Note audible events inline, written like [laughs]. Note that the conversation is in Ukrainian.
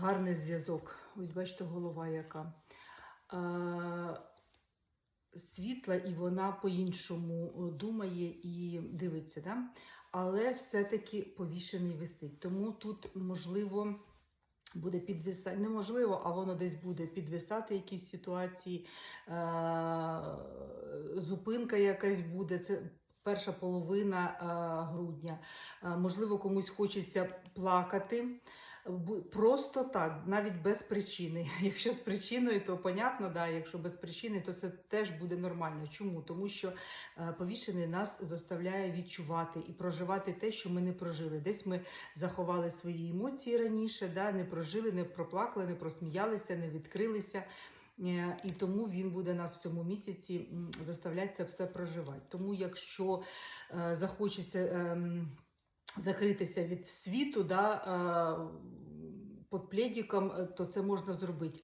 гарний зв'язок. Ось бачите, голова яка. Е, світла, і вона по-іншому е, думає і дивиться. Да? Але все-таки повішений висить. Тому тут можливо. Буде підвисати, неможливо, а воно десь буде підвисати якісь ситуації, е- зупинка якась буде. Це перша половина е- грудня. Е, можливо, комусь хочеться плакати. Просто так, навіть без причини. [laughs] Якщо з причиною, то понятно, да, якщо без причини, то це теж буде нормально. Чому? Тому що е, повішений нас заставляє відчувати і проживати те, що ми не прожили. Десь ми заховали свої емоції раніше, да, не прожили, не проплакали, не просміялися, не відкрилися. Е, І тому він буде нас в цьому місяці заставляти це все проживати. Тому, якщо е, захочеться ем, закритися від світу, да, е, під пледиком, то це можна зробити.